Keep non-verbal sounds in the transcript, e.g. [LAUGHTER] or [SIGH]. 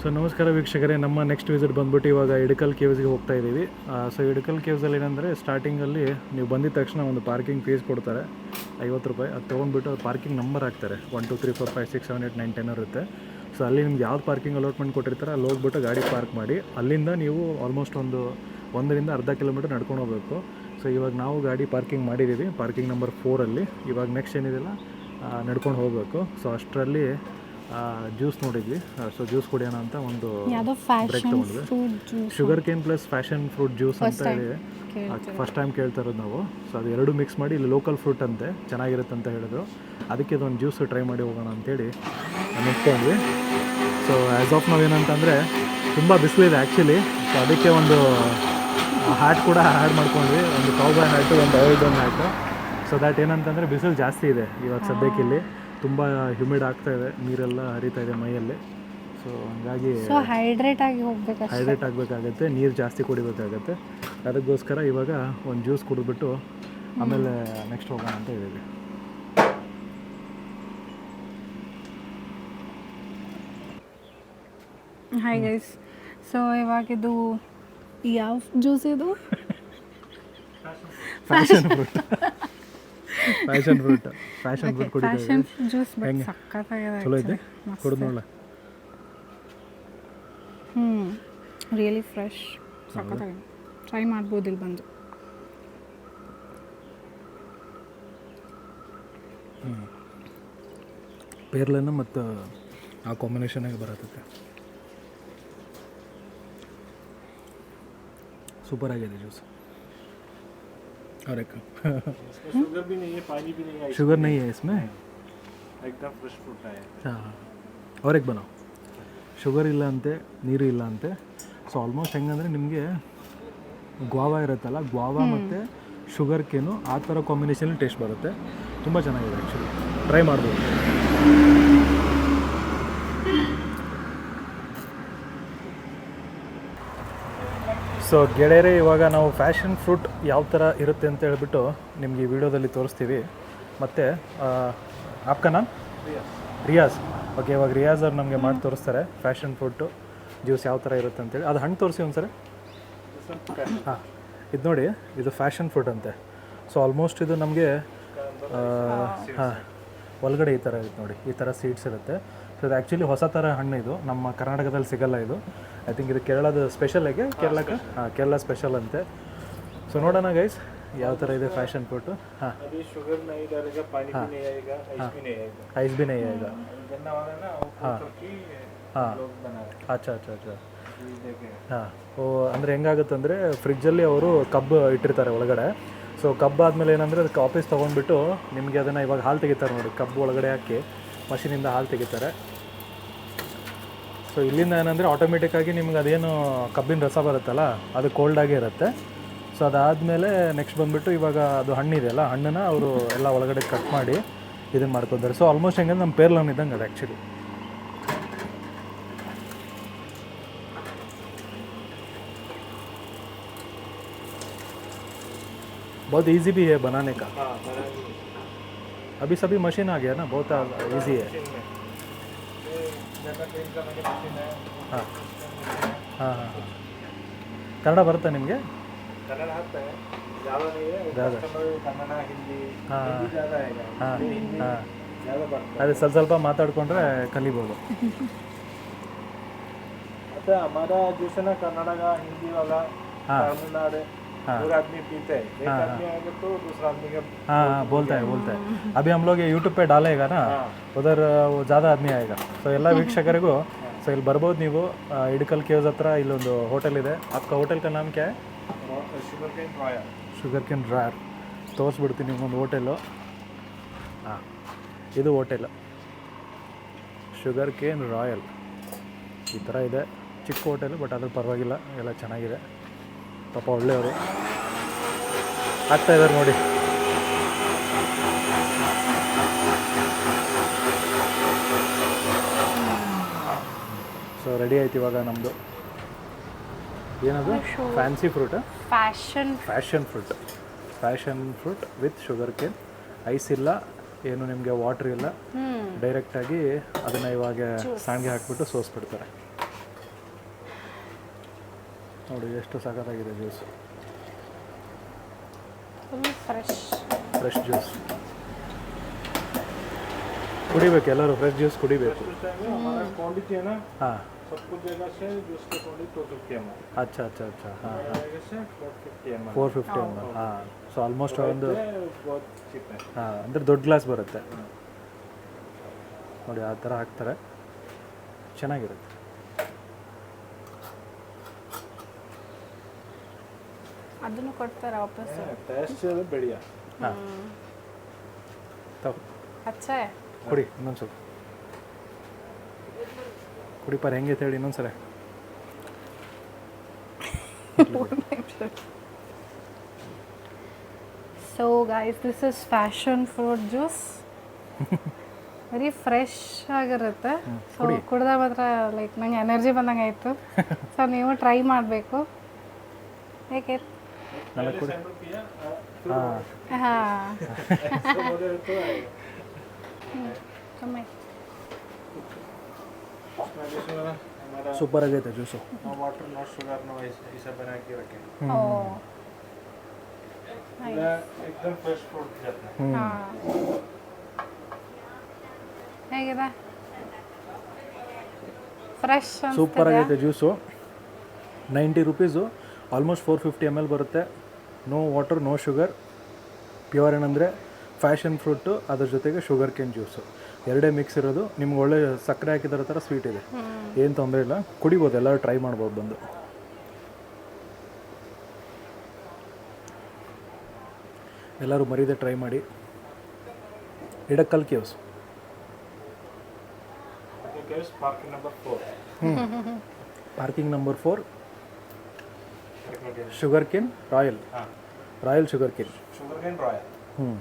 So ನಮಸ್ಕಾರ ವೀಕ್ಷಕರೇ. ನಮ್ಮ ನೆಕ್ಸ್ಟ್ ವಿಸಿಟ್ ಬಂದ್ಬಿಟ್ಟು ಇವಾಗ ಇಡಕಲ್ ಕೇವ್ಸ್ಗೆ ಹೋಗ್ತಾ ಇದ್ದೀವಿ. ಸೊ ಇಡಕಲ್ ಕೇವ್ಸಲ್ಲಿ ಏನಂದರೆ ಸ್ಟಾರ್ಟಿಂಗಲ್ಲಿ ನೀವು ಬಂದಿದ ತಕ್ಷಣ ಒಂದು ಪಾರ್ಕಿಂಗ್ ಫೀಸ್ ಕೊಡ್ತಾರೆ. ಐವತ್ತು ರೂಪಾಯಿ. ಅದು ತೊಗೊಂಡ್ಬಿಟ್ಟು ಅದು ಪಾರ್ಕಿಂಗ್ ನಂಬರ್ ಹಾಕ್ತಾರೆ. One two three four five six seven eight nine ten ಇರುತ್ತೆ. ಸೊ ಅಲ್ಲಿ ನಿಮ್ಗೆ ಯಾವ್ದು ಪಾರ್ಕಿಂಗ್ ಅಲಾಟ್ಮೆಂಟ್ ಕೊಟ್ಟಿರ್ತಾರೆ ಅಲ್ಲಿ ಹೋಗ್ಬಿಟ್ಟು ಗಾಡಿ ಪಾರ್ಕ್ ಮಾಡಿ. ಅಲ್ಲಿಂದ ನೀವು ಆಲ್ಮೋಸ್ಟ್ ಒಂದು ಒಂದರಿಂದ ಅರ್ಧ ಕಿಲೋಮೀಟರ್ ನಡ್ಕೊಂಡು ಹೋಗಬೇಕು. ಸೊ ಇವಾಗ ನಾವು ಗಾಡಿ ಪಾರ್ಕಿಂಗ್ ಮಾಡಿದ್ದೀವಿ. ಪಾರ್ಕಿಂಗ್ ನಂಬರ್ ಫೋರಲ್ಲಿ ಇವಾಗ ನೆಕ್ಸ್ಟ್ ಏನಿದೆಯಲ್ಲ ನಡ್ಕೊಂಡು ಹೋಗಬೇಕು. ಸೊ ಅಷ್ಟರಲ್ಲಿ ಜ್ಯೂಸ್ ನೋಡಿದ್ವಿ. ಸೊ ಜ್ಯೂಸ್ ಕುಡಿಯೋಣ ಅಂತ ಒಂದು ಬ್ರೇಕ್ ತೊಗೊಂಡ್ವಿ sugar cane plus passion fruit juice ಅಂತ ಹೇಳಿ ಫಸ್ಟ್ ಟೈಮ್ ಕೇಳ್ತಾ ಇರೋದು ನಾವು. ಸೊ ಅದು ಎರಡು ಮಿಕ್ಸ್ ಮಾಡಿ ಇಲ್ಲಿ ಲೋಕಲ್ ಫ್ರೂಟ್ ಅಂತೆ ಚೆನ್ನಾಗಿರುತ್ತೆ ಅಂತ ಹೇಳಿದ್ರು. ಅದಕ್ಕೆ ಇದೊಂದು ಜ್ಯೂಸ್ ಟ್ರೈ ಮಾಡಿ ಹೋಗೋಣ ಅಂತೇಳಿ ನಿಂತ್ಕೊಂಡ್ವಿ ಸೊ ಆ್ಯಸ್ ಆಫ್ ನಾವು ಏನಂತಂದರೆ ತುಂಬ ಬಿಸಿಲಿದೆ ಆ್ಯಕ್ಚುಲಿ ಸೊ ಅದಕ್ಕೆ ಒಂದು ಹ್ಯಾಟ್ ಕೂಡ ಆ್ಯಡ್ ಮಾಡ್ಕೊಂಡ್ವಿ. ಒಂದು ಕೌಬಾಯ್ ಹ್ಯಾಟು ಒಂದು ಐದೊಂದು ಹ್ಯಾಟು ಸೊ ದ್ಯಾಟ್ ಏನಂತಂದರೆ ಬಿಸಿಲು ಜಾಸ್ತಿ ಇದೆ ಇವಾಗ ಸದ್ಯಕ್ಕೆ ಇಲ್ಲಿ. ತುಂಬ ಹ್ಯೂಮಿಡ್ ಆಗ್ತಾ ಇದೆ ನೀರೆಲ್ಲ ಹರಿತಾ ಇದೆ ಮೈಯಲ್ಲಿ. ಸೊ ಹಂಗಾಗಿ ಸೊ ಹೈಡ್ರೇಟ್ ಆಗಿ ಹೋಗ್ಬೇಕು ಹೈಡ್ರೇಟ್ ಆಗಬೇಕಾಗತ್ತೆ ನೀರು ಜಾಸ್ತಿ ಕುಡಿಬೇಕಾಗತ್ತೆ. ಅದಕ್ಕೋಸ್ಕರ ಇವಾಗ ಒಂದು ಜ್ಯೂಸ್ ಕುಡಿದ್ಬಿಟ್ಟು ಆಮೇಲೆ ನೆಕ್ಸ್ಟ್ ಹೋಗೋಣ ಅಂತ ಇದ್ದೀವಿ. ಹಾಯ್ ಗೈಸ್ ಸೊ ಇವಾಗ ಇದು ಯಾವ ಜ್ಯೂಸ್ ಇದು? [LAUGHS] Passion fruit [LAUGHS] passion fruit passion fruit passion juice but ಹೆಂಗೆ? ಸಕ್ಕತ್ತಾಗಿದೆ ಚಲೋ ಇದೆ ಕುಡಿದು ನೋಡಲ್ಲ ಹ್ಞೂ ರಿಯಲಿ ಫ್ರೆಶ್ ಸಕ್ಕತ್ತಾಗಿದೆ ಟ್ರೈ ಮಾಡ್ಬೋದು ಇಲ್ಲಿ ಬಂದು. ಪೇರ್ಲೆನ ಮತ್ತು ಆ ಕಾಂಬಿನೇಷನಾಗಿ ಬರತ್ತೆ. ಸೂಪರ್ ಆಗಿದೆ ಜ್ಯೂಸ್ और एक शुगर भी नहीं है पानी भी नहीं है शुगर नहीं है इसमें एकदम फ्रेश फ्रूट है ಹಾಂ और एक बनाओ ಶುಗರ್ ಇಲ್ಲ ಅಂತೆ ನೀರು ಇಲ್ಲ ಅಂತೆ ಸೊ ಆಲ್ಮೋಸ್ಟ್ ಹೆಂಗಂದರೆ ನಿಮಗೆ ಗ್ವಾವಾ ಇರುತ್ತಲ್ಲ ಗ್ವಾವಾ ಮತ್ತು ಶುಗರ್ ಕೇನು ಆ ಥರ ಕಾಂಬಿನೇಷನಲ್ಲಿ ಟೇಸ್ಟ್ ಬರುತ್ತೆ ತುಂಬ ಚೆನ್ನಾಗಿದೆ ಆ್ಯಕ್ಚುಲಿ ಟ್ರೈ ಮಾಡ್ಬೋದು ಸೊ ಗೆಳೆಯರೇ, ಇವಾಗ ನಾವು ಫ್ಯಾಷನ್ ಫ್ರೂಟ್ ಯಾವ ಥರ ಇರುತ್ತೆ ಅಂತ ಹೇಳ್ಬಿಟ್ಟು ನಿಮಗೆ ಈ ವಿಡಿಯೋದಲ್ಲಿ ತೋರಿಸ್ತೀವಿ. ಮತ್ತು ಆಪ್ಕ ರಿಯಾಸ್ ರಿಯಾಜ್. ಓಕೆ, ಇವಾಗ ರಿಯಾಜ್ ಅವ್ರು ನಮಗೆ ಮಾಡಿ ತೋರಿಸ್ತಾರೆ ಫ್ಯಾಷನ್ ಫ್ರೂಟು, ಜ್ಯೂಸ್ ಯಾವ ಥರ ಇರುತ್ತೆ ಅಂತೇಳಿ. ಅದು ಹಣ್ಣು ತೋರಿಸಿ ಒಂದು ಸರಿ ಹಾಂ, ಇದು ನೋಡಿ, ಇದು ಫ್ಯಾಷನ್ ಫ್ರೂಟ್ ಅಂತೆ. ಸೊ ಆಲ್ಮೋಸ್ಟ್ ಇದು ನಮಗೆ ಹಾಂ, ಒಳಗಡೆ ಈ ಥರ ಇರುತ್ತೆ ನೋಡಿ, ಈ ಥರ ಸೀಡ್ಸ್ ಇರುತ್ತೆ. ಸೊ ಇದು ಆ್ಯಕ್ಚುಲಿ ಹೊಸ ಥರ ಹಣ್ಣು ಇದು. ನಮ್ಮ ಕರ್ನಾಟಕದಲ್ಲಿ ಸಿಗಲ್ಲ ಇದು. ಐ ಥಿಂಕ್ ಇದು ಕೇರಳದ ಸ್ಪೆಷಲ್ ಹೇಗೆ? ಕೇರಳಕ್ಕೆ? ಹಾಂ ಕೇರಳ ಸ್ಪೆಷಲ್ ಅಂತೆ. ಸೊ ನೋಡೋಣ ಗೈಸ್ ಯಾವ ಥರ ಇದೆ ಫ್ಯಾಷನ್ ಫುಟ್ಟು ಹಾಂ. ಹಾಂ. ಐಸ್ ಬಿನೇ ಈಗ. ಹಾಂ ಹಾಂ. ಅಚ್ಚ ಅಚ್ಚ ಅಚ್ಚ. ಹಾಂ. ಓ ಅಂದರೆ ಹೆಂಗಾಗುತ್ತಂದರೆ ಫ್ರಿಜ್ಜಲ್ಲಿ ಅವರು ಕಬ್ಬು ಇಟ್ಟಿರ್ತಾರೆ ಒಳಗಡೆ. ಸೊ ಕಬ್ಬು ಆದಮೇಲೆ ಏನಂದರೆ ಅದಕ್ಕೆ ವಾಪಸ್ ತೊಗೊಂಡ್ಬಿಟ್ಟು ನಿಮಗೆ ಅದನ್ನು ಇವಾಗ ಹಾಲು ತೆಗಿತಾರೆ ನೋಡಿ ಕಬ್ಬು ಒಳಗಡೆ ಹಾಕಿ. ಮಷಿನಿಂದ ಹಾಲು ತೆಗಿತಾರೆ ಸೊ ಇಲ್ಲಿಂದ ಏನಂದರೆ ಆಟೋಮೆಟಿಕ್ಕಾಗಿ ನಿಮ್ಗೆ ಅದೇನು ಕಬ್ಬಿನ ರಸ ಬರುತ್ತಲ್ಲ ಅದು ಕೋಲ್ಡಾಗೇ ಇರುತ್ತೆ ಸೊ ಅದಾದಮೇಲೆ ನೆಕ್ಸ್ಟ್ ಬಂದುಬಿಟ್ಟು ಇವಾಗ ಅದು ಹಣ್ಣಿದೆಯಲ್ಲ ಹಣ್ಣನ್ನ ಅವರು ಎಲ್ಲ ಒಳಗಡೆ ಕಟ್ ಮಾಡಿ ಇದನ್ನು ಮಾಡ್ಕೊತಾರೆ ಸೊ ಆಲ್ಮೋಸ್ಟ್ ಹೆಂಗಂದ್ರೆ ನಮ್ಮ ಪೇರ್ಲನ್ ಇದ್ದಂಗೆ ಅದು ಆ್ಯಕ್ಚುಲಿ बहुत इजी भी है बनाने का हाँ बना भी अभी सभी मशीन आ गया ना बहुत इजी है मशीन में ये गन्ना क्लीन करने की मशीन है ಹಾಂ ಹಾಂ ಹಾಂ ಹಾಂ ಕನ್ನಡ ಬರುತ್ತಾ ನಿಮಗೆ कन्नड़ आता है ज़्यादा नहीं है ज़्यादा। कस्टमर कन्नड़ हिंदी हाँ। हिंदी ज़्यादा आएगा ಹಾಂ हिंदी ಹಾಂ ज़्यादा बढ़ता ಅದೇ ಸ್ವಲ್ಪ ಸ್ವಲ್ಪ ಮಾತಾಡ್ಕೊಂಡ್ರೆ ಕಲಿಬೋದು है अच्छा हमारा जैसे ना कन्नड़ का दूर आदमी हाँ हाँ बोलता है बोलता है। [LAUGHS] अभी हम लोग ಯೂಟ್ಯೂಬ್ ಪೇ ಡಾಲೇಗ ಉದರ್ ಜಾದ ಆದ್ಮಿ ಆಯ್ಗ ಸೊ ಎಲ್ಲ ವೀಕ್ಷಕರಿಗೂ [LAUGHS] ಸೊ ಇಲ್ಲಿ ಬರ್ಬೋದು ನೀವು ಇಡಕಲ್ ಕೇವ್ಸ್ ಹತ್ರ ಇಲ್ಲೊಂದು ಹೋಟೆಲ್ ಇದೆ. ಅಕ್ಕ ಹೋಟೆಲ್ ಕ ನಾಮಕ್ಕೆ ಶುಗರ್ ಕೇನ್ ಶುಗರ್ ಕೇನ್ ಡ್ರಾಯರ್ ತೋರಿಸ್ಬಿಡ್ತೀನಿ ನಿಮ್ಗೊಂದು ಹೋಟೆಲು ಹಾಂ ಇದು ಹೋಟೆಲ್ ಶುಗರ್ ಕೇನ್ ರಾಯಲ್ ಈ ಥರ ಇದೆ. ಚಿಕ್ಕ ಹೋಟೆಲು ಬಟ್ ಅದ್ರ ಪರವಾಗಿಲ್ಲ ಎಲ್ಲ ಚೆನ್ನಾಗಿದೆ. ಪಾಪ ಒಳ್ಳೆಯವರು. ಆಗ್ತಾ ಇದ್ದಾರೆ ನೋಡಿ. ಸೊ ರೆಡಿ ಆಯ್ತು ಇವಾಗ ನಮ್ಮದು ಏನದು? Fancy fruit passion passion fruit passion fruit with sugar cane ice ಇಲ್ಲ ಏನು ನಿಮಗೆ ವಾಟ್ರ್ ಇಲ್ಲ. ಡೈರೆಕ್ಟಾಗಿ ಅದನ್ನು ಇವಾಗ ಸಾಣಿಗೆ ಹಾಕಿಬಿಟ್ಟು ಸೋಸ್ಬಿಡ್ತಾರೆ. ನೋಡಿ ಎಷ್ಟು ಸಖತ್ತಾಗಿದೆ ಜ್ಯೂಸ್. ಫ್ರೆಶ್. Fresh juice. ಕುಡಿಬೇಕು ಎಲ್ಲರೂ ಫ್ರೆಶ್ ಜ್ಯೂಸ್ ಕುಡಿಬೇಕು. ಹಾಂ. ಅಚ್ಚಾ ಅಚ್ಚಾ ಅಚ್ಚಾ ಹಾಂ ಫೋರ್ ಫಿಫ್ಟಿ ಎಂ ಎಲ್ ಹಾಂ. ಸೊ ಆಲ್ಮೋಸ್ಟ್ ಒಂದು ಹಾಂ ಅಂದರೆ ದೊಡ್ಡ ಗ್ಲಾಸ್ ಬರುತ್ತೆ. ನೋಡಿ ಆ ಥರ ಹಾಕ್ತಾರೆ. ಚೆನ್ನಾಗಿರುತ್ತೆ. ಅದನ್ನು ಕೊಡ್ತಾರ ವಾಪಸ್. ಟೇಸ್ಟ್ ಅದು ಬೆಳೆಯ. ತಗೋ. ಅಚ್ಚ ಕುಡಿ ಇನ್ನೊಂದು ಸ್ವಲ್ಪ. ಕುಡಿ ಪರ ಹೆಂಗೈತೆ ಹೇಳಿ ಇನ್ನೊಂದು ಸಲ so guys this is passion fruit juice very fresh ಆಗಿರುತ್ತೆ. ಸೊ ಕುಡ್ದ ಮಾತ್ರ ಲೈಕ್ ನಂಗೆ ಎನರ್ಜಿ ಬಂದಂಗೆ ಆಯಿತು. ಸೊ [LAUGHS] ನೀವು ಟ್ರೈ ಮಾಡಬೇಕು. ಹೇಗೆ ನನಗೆ ಕುಡಿ सैंपल किया ಹಾಂ ಹಾಂ ऐसे बोले तो ಸುಮ್ಮನೆ उसमें जिसमें हमारा ಸೂಪರ್ ಆಗೈತೆ juice no water no sugar no ऐसा बना के रखे ಓ पूरा एकदम फ्रेश फ्रूट जाता है ಹಾಂ ಹೇಗಿದೆ ಫ್ರೆಶ್ ಸೂಪರ್ ಆಗೈತೆ juice ninety rupees almost four fifty M L ಬರುತ್ತೆ no water no sugar pure ಏನಂದರೆ ಫ್ಯಾಷನ್ ಫ್ರೂಟು ಅದ್ರ ಜೊತೆಗೆ ಶುಗರ್ ಕೇನ್ ಜ್ಯೂಸು ಎರಡೇ ಮಿಕ್ಸ್ ಇರೋದು. ನಿಮ್ಗೆ ಒಳ್ಳೆ ಸಕ್ಕರೆ ಹಾಕಿದಾರ ಥರ ಸ್ವೀಟ್ ಇದೆ. ಏನು ತೊಂದರೆ ಇಲ್ಲ. ಕುಡಿಬೋದು. ಎಲ್ಲರೂ ಟ್ರೈ ಮಾಡ್ಬೋದು ಬಂದು. ಎಲ್ಲರೂ ಮರೀದೆ ಟ್ರೈ ಮಾಡಿ. Edakkal caves. Parking number parking number four. Parking number four sugar cane royal royal sugar cane sugar cane royal